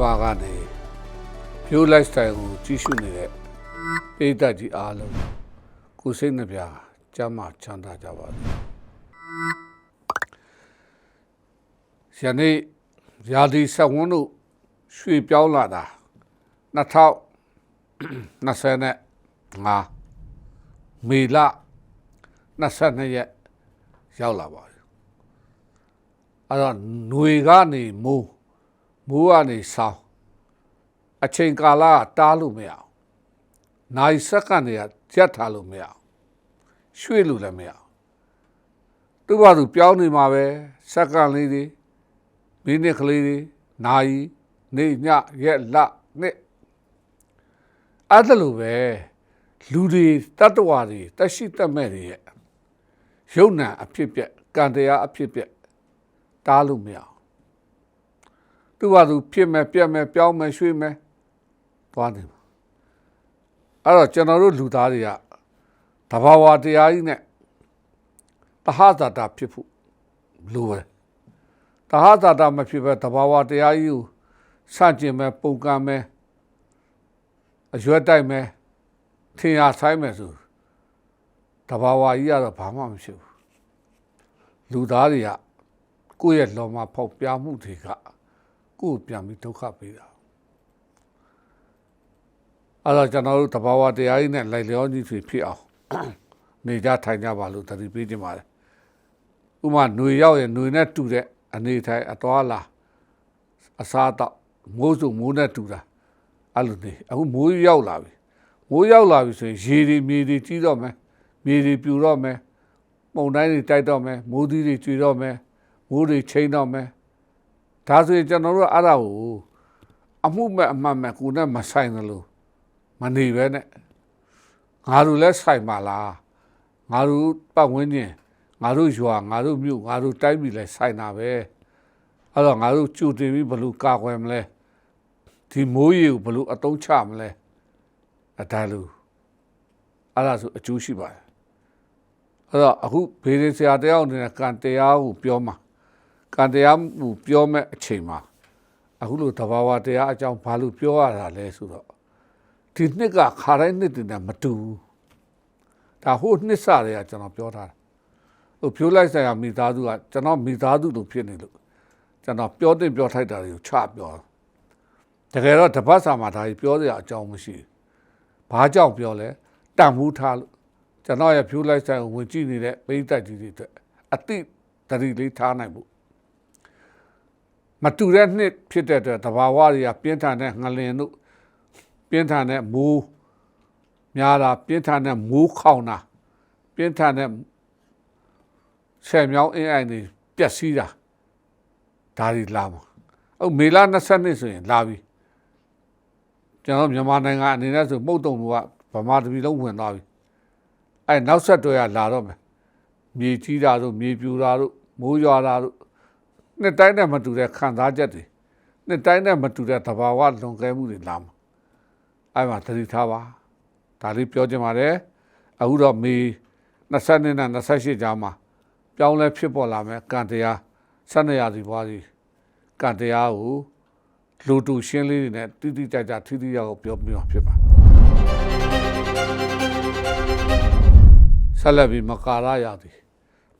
ပါကနေဖြိုး lifestyle ကိုကြီးစုနေတဲ့ပိဋကကြီးအားလုံးကိုယ်စိတ်နှပြကျမ်းမာချမ်းသာကြပါစေ။ယနေ့ရာဒီဆက်ဝန်းတို့ရွှေပြောင်းလာတာ2025မေလ22ရက်ရောက်လာပါပြီ။အဲ့တော့ຫນွေကနေမိုး မိုးကနေဆောင်းအချိန်ကာလကတားလို့မရအောင်။နိုင်စက္ကန့်တွေကရက်ထားလို့မရအောင်။ရွှေ့လို့လည်းမရအောင်။သူ့ဘာသူပြောင်းနေမှာပဲစက္ကန့်လေးတွေမိနစ်ကလေးတွေနိုင်နေညရက်လနှစ်အဲ့ဒါလိုပဲလူတွေတတ္တဝါတွေတက်ရှိတက်မဲ့တွေရဲ့ရုပ်နာအဖြစ်ပြက်ကံတရားအဖြစ်ပြက်တားလို့မရအောင် သူ့ဘာသူဖြစ်မဲ့ပြက်မဲ့ပြောင်းမဲ့ရွှေ့မဲ့သွားနေမှာအဲ့တော့ကျွန်တော်တို့လူသားတွေကတဘာဝတရားကြီးနဲ့တဟဇာတာဖြစ်ဖို့လိုတယ်တဟဇာတာမဖြစ်ပဲတဘာဝတရားကြီးကိုစကျင်မဲ့ပုံကံမဲ့အရွက်တိုက်မဲ့ထင်ရဆိုင်မဲ့ဆိုတဘာဝကြီးကတော့ဘာမှမဖြစ်ဘူးလူသားတွေကကိုယ့်ရဲ့လောမှာဖောက်ပြားမှုတွေက ကိုယ်ကိုပြန်ပြီးဒုက္ခပေးတာအဲ့တော့ကျွန်တော်တို့တဘာဝတရားကြီးနဲ့လိုက်လျောညီတွေဖြစ်အောင်နေကြထိုင်ကြပါလို့တတိပေးခြင်းပါတယ်ဥမာຫນွေရောက်ရင်ຫນွေနဲ့တူတဲ့အနေထိုင်အတော်လာအစားတော့မိုးစုံမိုးနဲ့တူတာအဲ့လိုနေအခုမိုးရောက်လာပြီမိုးရောက်လာပြီဆိုရင်ရေတွေမြေတွေကြီးတော့မယ်မြေတွေပြူတော့မယ်ပုံတိုင်းတွေတိုက်တော့မယ်မိုးသီးတွေကျွေတော့မယ်မိုးတွေချိန်တော့မယ် ဒါဆိုရင်ကျွန်တော်တို့အဲ့ဒါကိုအမှုမဲ့အမှန်မဲ့ကိုယ်နဲ့မဆိုင်သလိုမနေပဲနဲ့ငါတို့လည်းဆိုင်ပါလားငါတို့ပတ်ဝန်းကျင်ငါတို့ရွာငါတို့မြို့ငါတို့တိုင်းပြည်လည်းဆိုင်တာပဲအဲ့တော့ငါတို့ကြိုတင်ပြီးဘယ်လိုကာကွယ်မလဲဒီမိုးရေကိုဘယ်လိုအတုံးချမလဲအဒါလူအဲ့ဒါဆိုအကျိုးရှိပါတယ်အဲ့တော့အခုဘေးရင်ဆရာတယောက်အနေနဲ့ကံတရားကိုပြောမှာ ကံတရားကိုပြောမဲ့အချိန်မှာအခုလိုတဘာဝတရားအကြောင်းဘာလို့ပြောရတာလဲဆိုတော့ဒီနှစ်ကခါတိုင်းနှစ်တည်းနဲ့မတူဘူးဒါဟိုနှစ်စတွေကကျွန်တော်ပြောထားတာဟိုဖြိုးလိုက်ဆိုင်ရာမိသားစုကကျွန်တော်မိသားစုလိုဖြစ်နေလို့ကျွန်တော်ပြောတင်ပြောထိုက်တာတွေကိုချပြောတကယ်တော့တပတ်စာမှာဒါကြီးပြောစရာအကြောင်းမရှိဘူးဘာကြောင့်ပြောလဲတန်မှုထားလို့ကျွန်တော်ရဲ့ဖြိုးလိုက်ဆိုင်ကိုဝင်ကြည့်နေတဲ့ပိဋကတ်ကြီးတွေအတွက်အတိတတိလေးထားနိုင်ဖို့ မတူတဲ့နှစ်ဖြစ်တဲ့အတွက်တဘာဝတွေကပြင်းထန်တဲ့ငလင်တို့ပြင်းထန်တဲ့မိုးများတာပြင်းထန်တဲ့မိုးခေါင်တာပြင်းထန်တဲ့ဆယ်မြောင်းအင်းအိုင်တွေပျက်စီးတာဒါတွေလာမှာအခုမေလ22ဆိုရင်လာပြီကျွန်တော်မြန်မာနိုင်ငံအနေနဲ့ဆိုမှုတ်တုံကဗမာတပြည်လုံးဝင်သွားပြီအဲနောက်ဆက်တွဲကလာတော့မယ်မြေကြီးတာတို့မြေပြူတာတို့မိုးရွာတာတို့ နှစ်တိုင်းနဲ့မတူတဲ့ခံစားချက်တွေနှစ်တိုင်းနဲ့မတူတဲ့သဘာဝလွန်ကဲမှုတွေလာမှာအဲ့မှာသတိထားပါဒါလေးပြောချင်ပါတယ်အခုတော့မေ20နဲ့28ကြားမှာပြောင်းလဲဖြစ်ပေါ်လာမယ်ကံတရားဆက်နေရစီပွားစီကံတရားကိုလူတူရှင်းလေးတွေနဲ့တိတိကျကျထိထိရောက်ပြောပြမှာဖြစ်ပါဆက်လက်ပြီးမကာရရာသီ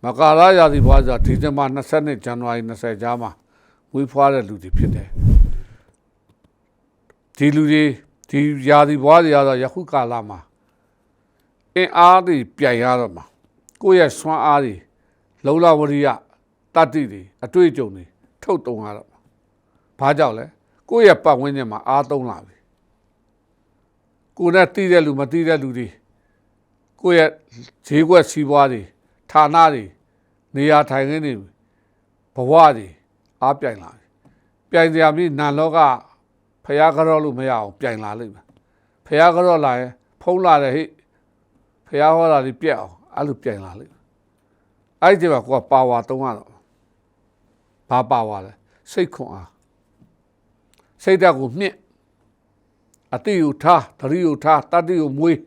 မကာရရာသီပွားဆိုတာဒီဇင်ဘာ20နှစ်ဇန်နဝါရီ20ကြားမှာဝေးဖွားတဲ့လူတွေဖြစ်တယ်ဒီလူတွေဒီရာသီပွားတွေကတော့ယခုကာလမှာအင်အားတွေပြိုင်ရတော့မှာကိုယ့်ရဲ့စွမ်းအားတွေလုံလဝရိယတတ္တိတွေအတွေ့အကြုံတွေထုတ်တုံရတော့မှာဘာကြောင့်လဲကိုယ့်ရဲ့ပတ်ဝန်းကျင်မှာအားသုံးလာပြီကိုယ်နဲ့တည်တဲ့လူမတည်တဲ့လူတွေကိုယ့်ရဲ့ဈေးကွက်စီးပွားတွေ ဌာနတွေနေရာထိုင်ခင်းတွေဘဝတွေအားပြိုင်လာပြီပြိုင်စရာမြည်နန်လောကဖះကြောလို့မရအောင်ပြိုင်လာလိမ့်မယ်ဖះကြောလာရင်ဖုံးလာတယ်ဟိဖះဟောတာတွေပြက်အောင်အဲ့လိုပြိုင်လာလိမ့်မယ်အဲ့ဒီမှာကိုကပါဝါတုံးရတော့ဘာပါဝါလဲစိတ်ခွန်အားစိတ်ဓာတ်ကိုမြင့်အတိယထားတတိယထားတတိယမွေး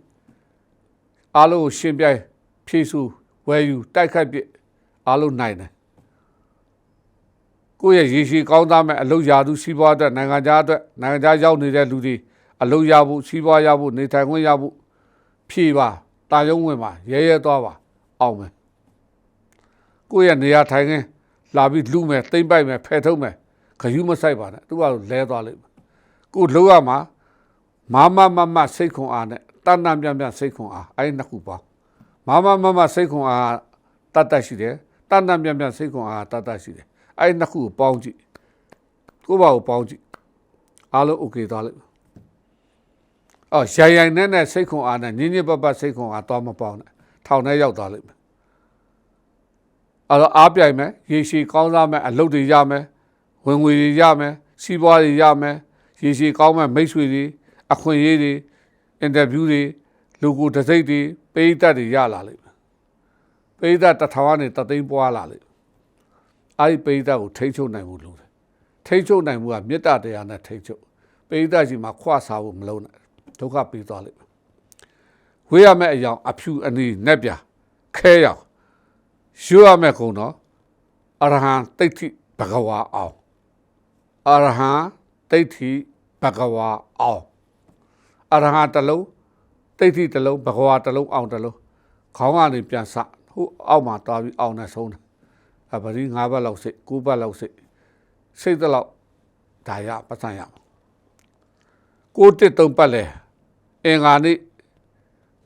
အားလုံးကိုရှင်းပြိုင်ဖြည့်စု ဝယ်ယူတိုက်ခိုက်ပြအားလုံးနိုင်တယ်ကိုယ့်ရဲ့ရေရှည်ကောင်းသားမဲ့အလုပ်ရာသူစီးပွားအတွက်နိုင်ငံခြားအတွက်နိုင်ငံခြားရောက်နေတဲ့လူတွေအလုပ်ရဖို့စီးပွားရဖို့နေထိုင်ခွင့်ရဖို့ဖြည့်ပါတာယုံဝင်ပါရဲရဲသွားပါအောင်မယ်ကိုယ့်ရဲ့နေရာထိုင်ခင်းလာပြီးလူမယ်တိမ့်ပိုက်မယ်ဖယ်ထုတ်မယ်ခယူးမဆိုင်ပါနဲ့သူကလဲသွားလိမ့်မယ်ကိုလှုပ်ရမှာမာမမမစိတ်ခွန်အားနဲ့တဏ္ဍမြတ်မြတ်စိတ်ခွန်အားအဲ့ဒီနှစ်ခုပေါင်း မမမမစိတ်ခွန်အားတတ်တတ်ရှိတယ်တန်တန်ပြန်ပြန်စိတ်ခွန်အားတတ်တတ်ရှိတယ်အဲ့ဒီနှစ်ခုကိုပေါင်းကြည့်ကိုယ့်ဘာကိုပေါင်းကြည့်အားလုံး okay သွားလိမ့်မယ်အော်ရိုင်ရိုင်နဲ့နဲ့စိတ်ခွန်အားနဲ့ညင်းညစ်ပတ်ပတ်စိတ်ခွန်အားသွားမပေါင်းနဲ့ထောင်ထဲရောက်သွားလိမ့်မယ်အဲ့တော့အားပြိုင်မယ်ရေရှည်ကောင်းစားမယ်အလုပ်တွေရမယ်ဝင်ငွေတွေရမယ်စီးပွားတွေရမယ်ရေရှည်ကောင်းမဲ့မိတ်ဆွေတွေအခွင့်အရေးတွေအင်တာဗျူးတွေလူကိုတစိမ့်တွေ တွေပေးသက်တွေရလာလိမ့်မယ်ပေးသက်တစ်ထောင်ကနေတစ်သိန်းပွားလာလိမ့်မယ်အဲ့ဒီပေးသက်ကိုထိ ंछ ုပ်နိုင်မှုလို့တယ်ထိ ंछ ုပ်နိုင်မှုကမေတ္တာတရားနဲ့ထိ ंछ ုပ်ပေးသက်ကြီးမှာခွစားဖို့မလုံးနဲ့ဒုက္ခပေးသွားလိမ့်မယ်ဝေးရမယ့်အယောင်အဖြူအနီးနဲ့ပြခဲရောင်ရွရမယ့်ကုံတော့အရဟံတိဋ္ဌိဘဂဝါအောင်အရဟံတိဋ္ဌိဘဂဝါအောင်အရဟံတစ်လုံး တိဋ္ဌိတစ်လုံးဘဂဝါတစ်လုံးအောင်တစ်လုံးခေါင်းကနေပြန်စဟိုအောက်မှာတွားပြီးအောင်နဲ့ဆုံးတယ်အပရိ၅ဘတ်လောက်စိတ်၉ဘတ်လောက်စိတ်စိတ်တလောက်ဒါရပတ်စံရမှာကိုတစ်တုံပတ်လဲအင်္ဂါနေ့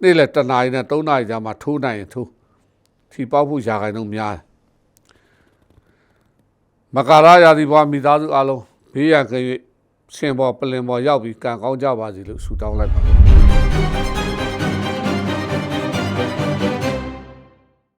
နေ့လဲတနာရီနဲ့၃နာရီကြာမှထိုးနိုင်ရင်ထိုးဖြီပေါက်ဖို့ရာခိုင်နှုန်းများတယ်မကာရရာသီဘွားမိသားစုအလုံးဘေးရန်ကရွေးရှင်ပေါ်ပလင်ပေါ်ရောက်ပြီးကံကောင်းကြပါစေလို့ဆုတောင်းလိုက်ပါ Thank you.